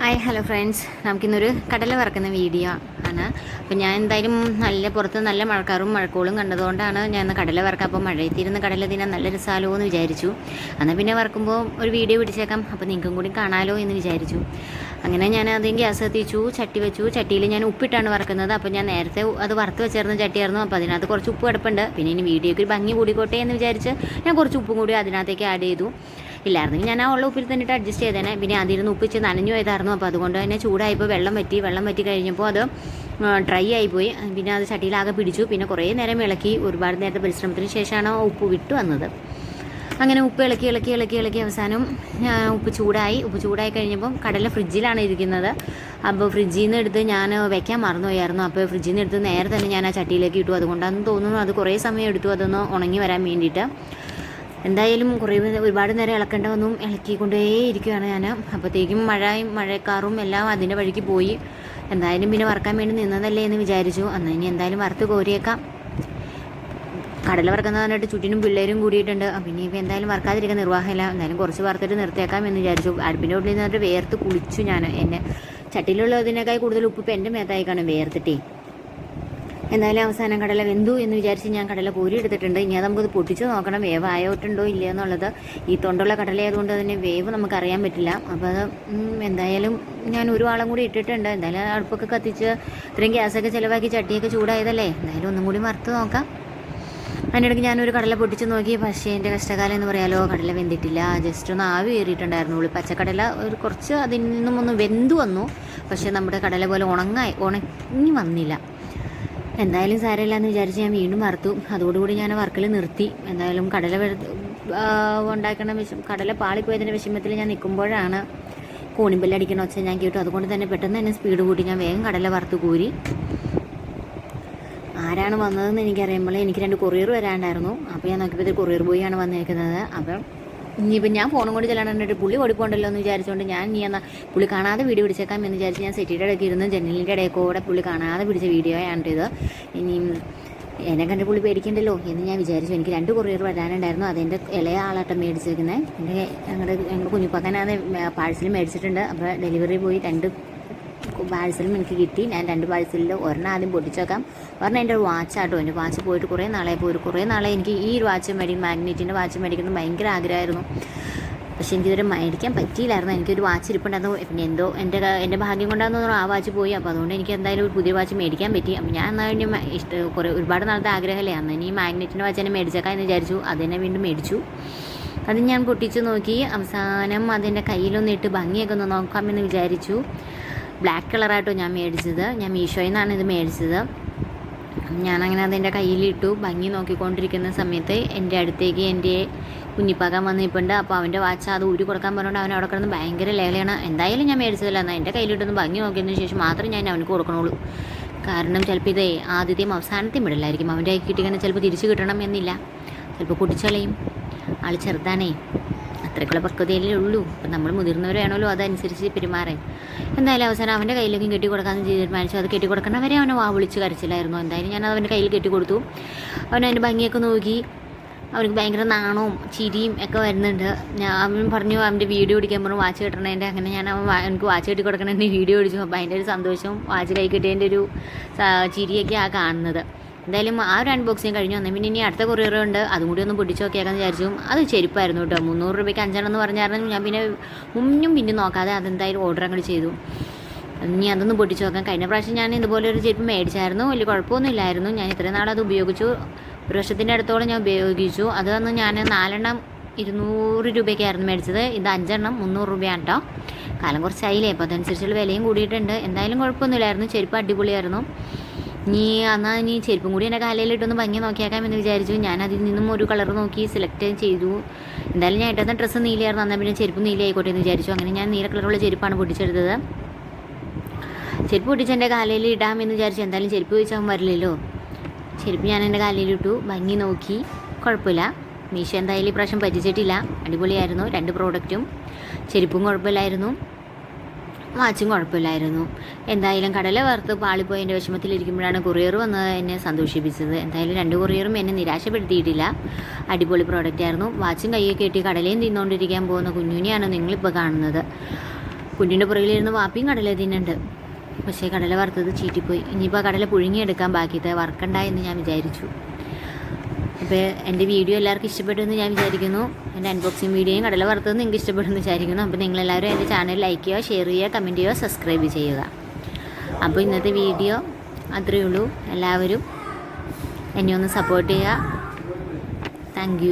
Hi hello friends നമുക്കിന്നൊരു കടല വറക്കുന്ന video ആണ്. അപ്പോൾ ഞാൻ എന്തായാലും നല്ല പുറത്ത് നല്ല മഴക്കാറും മഴക്കോളും കണ്ടതുകൊണ്ടാണ് ഞാൻ ഇന്ന് കടല വറക്കാം അപ്പോൾ മഴയത്തിരുന്ന് കടല തിന്നാൻ നല്ല രസമാലോ എന്ന് വിചാരിച്ചു. എന്നാൽ പിന്നെ വറക്കുമ്പോൾ ഒരു വീഡിയോ പിടിച്ചേക്കാം. അപ്പോൾ നിങ്ങൾക്കും കൂടി കാണാലോ എന്ന് വിചാരിച്ചു. അങ്ങനെ ഞാൻ ആദ്യം ഗ്യാസ് കത്തിച്ചു ചട്ടി വെച്ചു. ചട്ടിയിൽ ഞാൻ ഉപ്പിട്ടാണ് വറക്കുന്നത്. അപ്പോൾ ഞാൻ നേരത്തെ അത് വറുത്ത് വെച്ചിരുന്ന ചട്ടിയായിരുന്നു. അപ്പോൾ അതിനകത്ത് കുറച്ച് ഉപ്പ് കിടപ്പുണ്ട്. പിന്നെ ഇനി വീഡിയോയ്ക്ക് ഒരു ഭംഗി കൂടിക്കോട്ടെ എന്ന് വിചാരിച്ച് ഞാൻ കുറച്ച് ഉപ്പും കൂടി അതിനകത്തേക്ക് ആഡ് ചെയ്തു. ഇല്ലായിരുന്നെങ്കിൽ ഞാൻ ആ ഉള്ള ഉപ്പിൽ തന്നിട്ട് അഡ്ജസ്റ്റ് ചെയ്തേനെ. പിന്നെ അതിരുന്ന് ഉപ്പിച്ച് നനഞ്ഞു പോയതായിരുന്നു. അപ്പോൾ അതുകൊണ്ട് തന്നെ ചൂടായപ്പോൾ വെള്ളം വറ്റി വെള്ളം വറ്റി കഴിഞ്ഞപ്പോൾ അത് ഡ്രൈ ആയിപ്പോയി. പിന്നെ അത് ചട്ടിയിലാകെ പിടിച്ചു. പിന്നെ കുറേ നേരം ഇളക്കി. ഒരുപാട് നേരത്തെ പരിശ്രമത്തിന് ശേഷമാണ് ഉപ്പ് വിട്ടു വന്നത്. അങ്ങനെ ഉപ്പ് ഇളക്കി ഇളക്കി ഇളക്കി ഇളക്കി അവസാനം ഉപ്പ് ചൂടായി. ഉപ്പ് ചൂടായി കഴിഞ്ഞപ്പം കടല ഫ്രിഡ്ജിലാണ് ഇരിക്കുന്നത്. അപ്പോൾ ഫ്രിഡ്ജിൽ നിന്ന് എടുത്ത് ഞാൻ വെക്കാൻ മറന്നുപോയായിരുന്നു. അപ്പോൾ ഫ്രിഡ്ജിൽ നിന്ന് എടുത്ത് നേരെ തന്നെ ഞാൻ ആ ചട്ടിയിലേക്ക് ഇട്ടു. അതുകൊണ്ടാണെന്ന് തോന്നുന്നു അത് കുറേ സമയം എടുത്തു അതൊന്ന് ഉണങ്ങി വരാൻ വേണ്ടിയിട്ട്. എന്തായാലും കുറേ ഒരുപാട് നേരം ഇളക്കേണ്ട വന്നും ഇളക്കിക്കൊണ്ടേ ഇരിക്കുകയാണ് ഞാൻ. അപ്പോഴത്തേക്കും മഴയും മഴക്കാറും എല്ലാം അതിന്റെ വഴിക്ക് പോയി. എന്തായാലും പിന്നെ വറക്കാൻ വേണ്ടി നിന്നതല്ലേ എന്ന് വിചാരിച്ചു. അന്ന് ഇനി എന്തായാലും വറുത്ത് കോരിയേക്കാം. കടല വറക്കുന്ന പറഞ്ഞിട്ട് ചുറ്റിനും പിള്ളേരും കൂടിയിട്ടുണ്ട്. അപ്പം ഇനി ഇപ്പം എന്തായാലും വറക്കാതിരിക്കാൻ നിർവാഹമില്ല. എന്തായാലും കുറച്ച് വറുത്തിട്ട് നിർത്തിയേക്കാം എന്ന് വിചാരിച്ചു. അടുപ്പിന്റെ ഉള്ളിൽ നിന്നിട്ട് വേർത്ത് കുളിച്ചു ഞാൻ. എന്നെ ചട്ടിയിലുള്ളതിനേക്കാൾ കൂടുതൽ ഉപ്പ് ഇപ്പം എന്റെ മേത്തായി കാണും വേർത്തിട്ടേ. എന്തായാലും അവസാനം കടല വെന്തു എന്ന് വിചാരിച്ച് ഞാൻ കടല കോരി എടുത്തിട്ടുണ്ട്. ഇനി നമുക്കത് പൊട്ടിച്ച് നോക്കണം. വേവ് ആയോട്ടുണ്ടോ ഇല്ല എന്നുള്ളത്. ഈ തൊണ്ടുള്ള കടല അതിന്റെ വേവ് നമുക്കറിയാൻ പറ്റില്ല. അപ്പോൾ അത് എന്തായാലും ഞാൻ ഒരു ആളും കൂടി ഇട്ടിട്ടുണ്ട്. എന്തായാലും അടുപ്പൊക്കെ കത്തിച്ച് ഇത്രയും ഗ്യാസൊക്കെ ചിലവാക്കി ചട്ടിയൊക്കെ ചൂടായതല്ലേ? എന്തായാലും ഒന്നും കൂടി മറത്ത് നോക്കാം. അതിനിടയ്ക്ക് ഞാനൊരു കടല പൊട്ടിച്ച് നോക്കി. പക്ഷേ എന്റെ കഷ്ടകാലം എന്ന് പറയാലോ കടല വെന്തിട്ടില്ല. ജസ്റ്റ് ഒന്ന് ആവി കയറിയിട്ടുണ്ടായിരുന്നുള്ളൂ പച്ചക്കടല ഒരു കുറച്ച് അതിൽ നിന്നും ഒന്ന് വെന്തു വന്നു. പക്ഷേ നമ്മുടെ കടല പോലെ ഉണങ്ങായി ഉണങ്ങി വന്നില്ല. എന്തായാലും സാരമില്ല എന്ന് വിചാരിച്ച് ഞാൻ വീണ്ടും വറുത്തു. അതോടുകൂടി ഞാൻ വർക്കിൽ നിർത്തി. എന്തായാലും കടല ഉണ്ടാക്കണ വിഷം കടല പാളിപ്പോയതിന്റെ വിഷമത്തിൽ ഞാൻ നിൽക്കുമ്പോഴാണ് കോണിമ്പല്ലടിക്കണ ഒച്ച ഞാൻ കേട്ടു. അതുകൊണ്ട് തന്നെ പെട്ടെന്ന് തന്നെ സ്പീഡ് കൂട്ടി ഞാൻ വേഗം കടല വറുത്ത് കൂരി. ആരാണ് വന്നതെന്ന് എനിക്കറിയുമ്പോൾ എനിക്ക് രണ്ട് കൊറിയർ വരാണ്ടായിരുന്നു. അപ്പോൾ ഞാൻ നോക്കിയപ്പോൾ കൊറിയർ ബോയാണ് വന്നിരിക്കുന്നത് അപ്പം ഇനിയിപ്പോൾ ഞാൻ ഫോണും കൊണ്ട് ചെല്ലാണ്ടിട്ട് പുള്ളി ഓടിപ്പോണ്ടല്ലോ എന്ന് വിചാരിച്ചുകൊണ്ട് ഞാൻ ഇനി എന്നാൽ പുള്ളി കാണാതെ വീഡിയോ പിടിച്ചേക്കാം എന്ന് വിചാരിച്ച് ഞാൻ സെറ്റിയുടെ ഇടയ്ക്ക് ഇരുന്ന് ജനലിന്റെ ഇടയിൽ കൂടെ പുള്ളി കാണാതെ പിടിച്ച വീഡിയോ ആണ് ഇത്. ഇനിയും എന്നെ കണ്ട് പുള്ളി പേടിക്കണ്ടല്ലോ എന്ന് ഞാൻ വിചാരിച്ചു. എനിക്ക് രണ്ട് കൊറിയർ വരാനുണ്ടായിരുന്നു. അതെന്റെ ഇളയ ആളാട്ടം മേടിച്ചിരിക്കുന്നത് എന്റെ ഞങ്ങളുടെ ഞങ്ങളുടെ കുഞ്ഞുപ്പാക്കനാണ് പാഴ്സൽ മേടിച്ചിട്ടുണ്ട്. അപ്പോൾ ഡെലിവറി പോയി രണ്ട് പാഴ്സലും എനിക്ക് കിട്ടി. ഞാൻ രണ്ട് പാഴ്സലിൽ ഒരെണ്ണം ആദ്യം പൊട്ടിച്ചേക്കാം. ഒരെണ്ണം എന്റെ ഒരു വാച്ച് വാച്ചാട്ടോ. എന്റെ വാച്ച് പോയിട്ട് കുറേ നാളെ പോയി. കുറേ നാളെ എനിക്ക് ഈ ഒരു വാച്ച് മേടിക്കും മാഗ്നറ്റിന്റെ വാച്ച് മേടിക്കുന്നത് ഭയങ്കര ആഗ്രഹമായിരുന്നു. പക്ഷെ എനിക്കിതുവരെ മേടിക്കാൻ പറ്റിയില്ലായിരുന്നു. എനിക്കൊരു വാച്ച് ഇരിപ്പുണ്ടായിരുന്നു. പിന്നെ എന്തോ എന്റെ എന്റെ ഭാഗ്യം കൊണ്ടാണെന്ന് തോന്നുന്നു ആ വാച്ച് പോയി. അപ്പോൾ അതുകൊണ്ട് എനിക്ക് എന്തായാലും ഒരു പുതിയ വാച്ച് മേടിക്കാൻ പറ്റി. അപ്പോൾ ഞാൻ എന്നാൽ ഇഷ്ട കുറേ ഒരുപാട് നാളത്തെ ആഗ്രഹമല്ലേ. അന്ന് ഇനി മാഗ്നറ്റിന്റെ വാച്ച് തന്നെ മേടിച്ചേക്കാം എന്ന് വിചാരിച്ചു. അത് തന്നെ വീണ്ടും മേടിച്ചു. അത് ഞാൻ പൊട്ടിച്ചു നോക്കി. അവസാനം അതിന്റെ കയ്യിലൊന്നിട്ട് ഭംഗിയൊക്കെ ഒന്ന് നോക്കാമെന്ന് വിചാരിച്ചു. ബ്ലാക്ക് കളറായിട്ടോ ഞാൻ മേടിച്ചത്. ഞാൻ മീഷോയിൽ നിന്നാണ് ഇത് മേടിച്ചത്. ഞാനങ്ങനെ അതെന്റെ കയ്യിലിട്ടു. ഭംഗി നോക്കിക്കൊണ്ടിരിക്കുന്ന സമയത്ത് എന്റെ അടുത്തേക്ക് എന്റെ കുഞ്ഞിപ്പാക്കാൻ വന്ന് നിൽപ്പുണ്ട് അപ്പോൾ അവന്റെ വാച്ച് അത് ഊരി കൊടുക്കാൻ പറഞ്ഞുകൊണ്ട് അവൻ അവിടെ കിടന്ന് ഭയങ്കര ലേലയാണ് എന്തായാലും ഞാൻ മേടിച്ചതല്ല. എന്നാൽ എന്റെ കയ്യിലിട്ടൊന്ന് ഭംഗി നോക്കിയതിന് ശേഷം മാത്രമേ ഞാൻ അവന് കൊടുക്കണുള്ളൂ. കാരണം ചിലപ്പോൾ ഇതേ ആദ്യത്തെയും അവസാനത്തെയും വിടില്ലായിരിക്കും അവന്റെ കൈ കിട്ടിക്കഴിഞ്ഞാൽ ചിലപ്പോൾ തിരിച്ചു കിട്ടണം എന്നില്ല. ചിലപ്പോൾ കുടിച്ചളയും ആൾ ചെറുതാണേ. അത്രയ്ക്കുള്ള പക്വതയല്ലേ ഉള്ളൂ. അപ്പം നമ്മൾ മുതിർന്നവരാണല്ലോ അതനുസരിച്ച് പെരുമാറാൻ എന്തായാലും അവസാനം അവന്റെ കയ്യിലേക്കും കെട്ടി കൊടുക്കാമെന്ന് തീരുമാനിച്ചു. അത് കെട്ടി കൊടുക്കണവരെ അവനെ വാ വിളിച്ച് കരച്ചിലായിരുന്നു. എന്തായാലും ഞാൻ അവന്റെ കയ്യിൽ കെട്ടി കൊടുത്തു. അവൻ അതിന്റെ ഭംഗിയൊക്കെ നോക്കി. അവർക്ക് ഭയങ്കര നാണവും ചിരിയും ഒക്കെ വരുന്നുണ്ട്. ഞാൻ അവൻ പറഞ്ഞു അവന്റെ വീഡിയോ ഓടിക്കാൻ പറഞ്ഞു വാച്ച് കിട്ടണേന്റെ. അങ്ങനെ ഞാൻ അവൻ എനിക്ക് വാച്ച് കെട്ടി കൊടുക്കണേന്റെ വീഡിയോ ഓടിച്ചു അപ്പോൾ അതിന്റെ ഒരു സന്തോഷവും വാച്ച് കൈ കിട്ടിയതിന്റെ ഒരു ചിരിയൊക്കെ ആ കാണുന്നത്. എന്തായാലും ആ ഒരു അൺബോക്സിങ് കഴിഞ്ഞു. വന്നു പിന്നെ ഇനി അടുത്ത കൊറിയർ ഉണ്ട്. അതും കൂടി ഒന്ന് പിടിച്ചു നോക്കിയാക്കാന്ന് വിചാരിച്ചു. അത് ചെരുപ്പായിരുന്നു കേട്ടോ. മുന്നൂറ് രൂപയ്ക്ക് അഞ്ചെണ്ണം എന്ന് പറഞ്ഞായിരുന്നു. ഞാൻ പിന്നെ മുന്നും പിന്നെ നോക്കാതെ അതെന്തായാലും ഓർഡർ അങ്ങോട്ട് ചെയ്തു. ഇനി അതൊന്ന് പൊട്ടിച്ച് നോക്കാം. കഴിഞ്ഞ പ്രാവശ്യം ഞാൻ ഇതുപോലെ ഒരു ചെരുപ്പ് മേടിച്ചായിരുന്നു. വലിയ കുഴപ്പമൊന്നും ഇല്ലായിരുന്നു. ഞാൻ ഇത്രയും നാൾ അത് ഉപയോഗിച്ചു. ഒരു വർഷത്തിന്റെ അടുത്തോളം ഞാൻ ഉപയോഗിച്ചു. അത് വന്ന് ഞാൻ നാലെണ്ണം ഇരുന്നൂറ് രൂപയ്ക്കായിരുന്നു മേടിച്ചത്. ഇത് അഞ്ചെണ്ണം മുന്നൂറ് രൂപയാണ് കേട്ടോ. കാലം കുറച്ചായില്ലേ. അപ്പോൾ അതനുസരിച്ചുള്ള വിലയും കൂടിയിട്ടുണ്ട്. എന്തായാലും കുഴപ്പമൊന്നുമില്ലായിരുന്നു. ചെരുപ്പ് അടിപൊളിയായിരുന്നു. നീ എന്നാൽ നീ ചെരുപ്പും കൂടി എന്റെ കാലയിലിട്ടൊന്ന് ഭംഗി നോക്കിയാക്കാം എന്ന് വിചാരിച്ചു. ഞാൻ അതിൽ നിന്നും ഒരു കളർ നോക്കി സെലക്ട് ചെയ്തു. എന്തായാലും ഞാൻ ഇട്ടുന്ന ഡ്രസ്സ് നീലയായിരുന്നു. എന്നാൽ പിന്നെ ചെരുപ്പ് നീല ആയിക്കോട്ടെ എന്ന് വിചാരിച്ചു. അങ്ങനെ ഞാൻ നീല കളറുള്ള ചെരുപ്പാണ് പൊട്ടിച്ചെടുത്തത്. ചെരുപ്പ് പൊട്ടിച്ച് എന്റെ കാലയിൽ ഇടാമെന്ന് വിചാരിച്ചു. എന്തായാലും ചെരുപ്പ് ചോദിച്ചാൽ വരില്ലല്ലോ. ചെരുപ്പ് ഞാൻ എന്റെ കാലയിലിട്ടു ഭംഗി നോക്കി. കുഴപ്പമില്ല. മീശോ എന്തായാലും ഈ പ്രാവശ്യം പറ്റിച്ചിട്ടില്ല അടിപൊളിയായിരുന്നു. രണ്ട് പ്രോഡക്റ്റും ചെരുപ്പും കുഴപ്പമില്ലായിരുന്നു. വാച്ചും കുഴപ്പമില്ലായിരുന്നു. എന്തായാലും കടല വറുത്ത് പാളിപ്പോയതിന്റെ വിഷമത്തിലിരിക്കുമ്പോഴാണ് കൊറിയർ വന്നത് എന്നെ സന്തോഷിപ്പിച്ചത്. എന്തായാലും രണ്ട് കൊറിയറും എന്നെ നിരാശപ്പെടുത്തിയിട്ടില്ല. അടിപൊളി പ്രോഡക്റ്റ് ആയിരുന്നു. വാച്ചും കയ്യൊക്കെ കെട്ടി കടലയും തിന്നുകൊണ്ടിരിക്കാൻ പോകുന്ന കുഞ്ഞുനെയാണ് നിങ്ങളിപ്പോൾ കാണുന്നത്. കുഞ്ഞിന്റെ പുറകിലിരുന്ന് വാപ്പിയും കടല തിന്നുണ്ട് പക്ഷേ കടല വറുത്തത് ചീറ്റിപ്പോയി. ഇനിയിപ്പോൾ കടല പുഴുങ്ങിയെടുക്കാൻ ബാക്കിയത്തെ വറക്കണ്ട എന്ന് ഞാൻ വിചാരിച്ചു. അപ്പോൾ എന്റെ വീഡിയോ എല്ലാവർക്കും ഇഷ്ടപ്പെട്ടു എന്ന് ഞാൻ വിചാരിക്കുന്നു. എന്റെ അൺബോക്സിങ് വീഡിയോയും കടല വറുത്തത് നിങ്ങൾക്ക് ഇഷ്ടപ്പെടുമെന്ന് വിചാരിക്കുന്നു. അപ്പോൾ നിങ്ങളെല്ലാവരും എന്റെ ചാനൽ ലൈക്ക് ചെയ്യുക ഷെയർ ചെയ്യുക കമന്റ് ചെയ്യുക സബ്സ്ക്രൈബ് ചെയ്യുക. അപ്പോൾ ഇന്നത്തെ വീഡിയോ അത്രയേ ഉള്ളൂ. എല്ലാവരും എന്നെ ഒന്ന് സപ്പോർട്ട് ചെയ്യുക. താങ്ക്